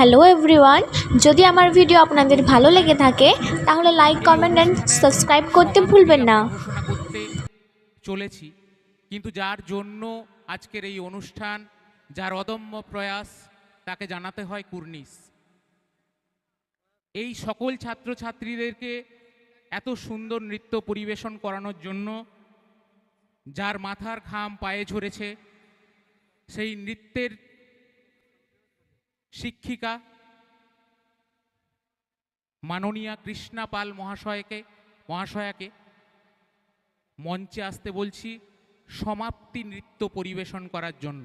Hello everyone যদি আমার video আপনাদের ভালো লেগে থাকে, তাহলে লাইক কমেন্ট অ্যান্ড সাবস্ক্রাইব করতে ভুলবেন না। চলেছি, কিন্তু যার জন্য আজকের এই অনুষ্ঠান, যার অদম্য প্রয়াস, তাকে জানাতে হয় কুর্নিশ। এই সকল ছাত্রছাত্রীদেরকে এত সুন্দর নৃত্য পরিবেশন করানোর জন্য, যার মাথার ঘাম পায়ে ঝরেছে, সেই নৃত্যের শিক্ষিকা মাননীয়া কৃষ্ণা পাল মহাশয়কে মহাশয়াকে মঞ্চে আসতে বলছি সমাপ্তি নৃত্য পরিবেশন করার জন্য।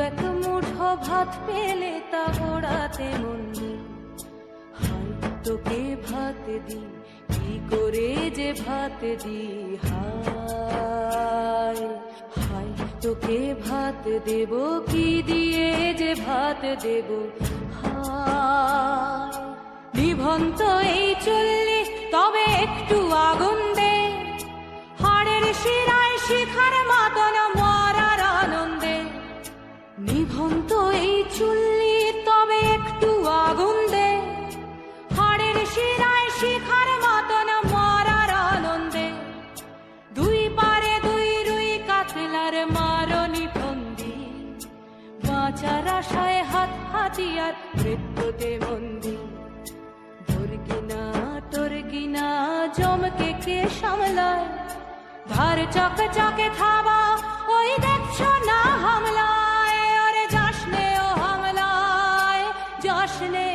এক মুঠো ভাত পেলে তা ওড়াতে মন্দি তোকে ভাত দি কি করে যে ভাত দি হাই হাই তোকে ভাত দেব কি দিয়ে যে ভাত দেব হাই নিভন্ত এই চললি বাঁচার আশায় হাত হাতিয়ার মৃত্যুতে বন্দি। তোর কিনা জমকে কে সামলায়? ভার চক চকে থাবা, ওই দেখছ না হামলায়, আরে যাসনে ও হামলায় যাসনে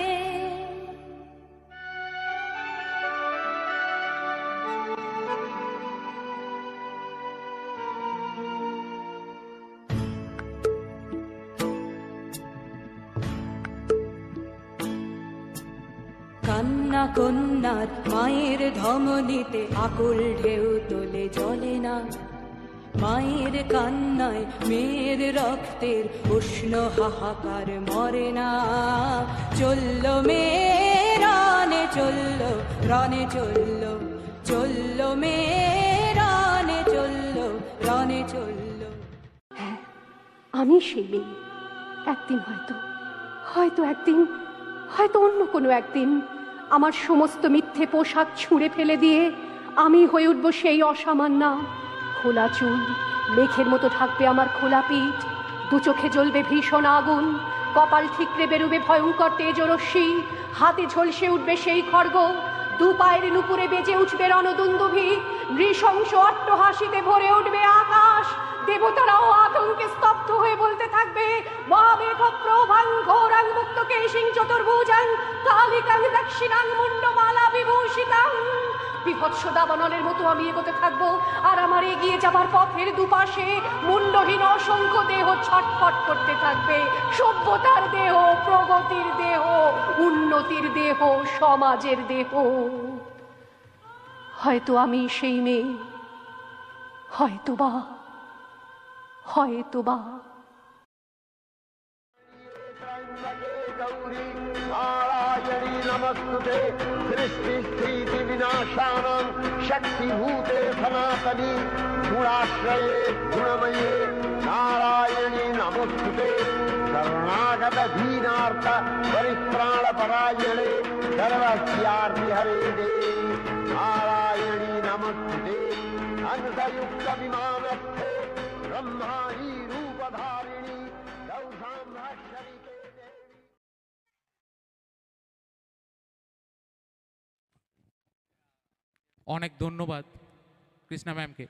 কান্না কন্যার মায়ের ধমনীতে আকুল ঢেউ তোলে, জলে না। মায়ের কান্নায় মেয়ের রক্তের উষ্ণ হাহাকার মরে না। চলল মেয়ে রানে চলল রানে চলল। চলল মেয়ে রানে চলল রানে চলল। আমি সেই একদিন হয়তো হয়তো একদিন, হয়তো অন্য কোনো একদিন আমার সমস্ত মিথ্যে পোশাক ছুঁড়ে ফেলে দিয়ে আমি হয়ে উঠব সেই অসামান্যা খোলা চুল, মেঘের মতো থাকবে আমার খোলা পিঠ, দু চোখে জ্বলবে ভীষণ আগুন, কপাল ঠিকরে বেরুবে ভয়ঙ্কর তেজরশ্মি, হাতে ঝলসে উঠবে সেই খড়গ দু পায়ের নুপুরে বেজে উঠবে রণদুন্দুভি, নৃশংস অট্টহাসিতে ভরে উঠবে আকাশ, দেবতারাও আতঙ্কে স্তব্ধ হয়ে বলতে থাকবে প্রভাং ঘোরাং মুক্ত চতুর্ভুজাং, কালিকাং দক্ষিণাং মুন্ডমালা বিভূষিতাং। বিভৎস দাবানলের মতো আমি এগোতে থাকব, আর আমার এগিয়ে যাবার পথের দুপাশে মুন্ডহীন অসংখ্য দেহ ছটফট করতে থাকবে। সভ্যতার দেহ, প্রগতির দেহ, উন্নতির দেহ, সমাজের দেহ। হয়তো আমি সেই মেয়ে হয়তো বা হয়তো বা गौरी, नारायणी नमस्तुते, सृष्टि स्थिति विनाशानां, शक्तिभूते सनातनी, गुणाश्रये गुणमये, नारायणी नमस्तुते शरणागतधीनार्थ परित्राणपरायणे सर्वस्यार्तिहरे देवी नारायणी नमस्तुते हंसयुक्तविमानस्थे ब्रह्माणी रूपधारिणे অনেক ধন্যবাদ কৃষ্ণা ম্যামকে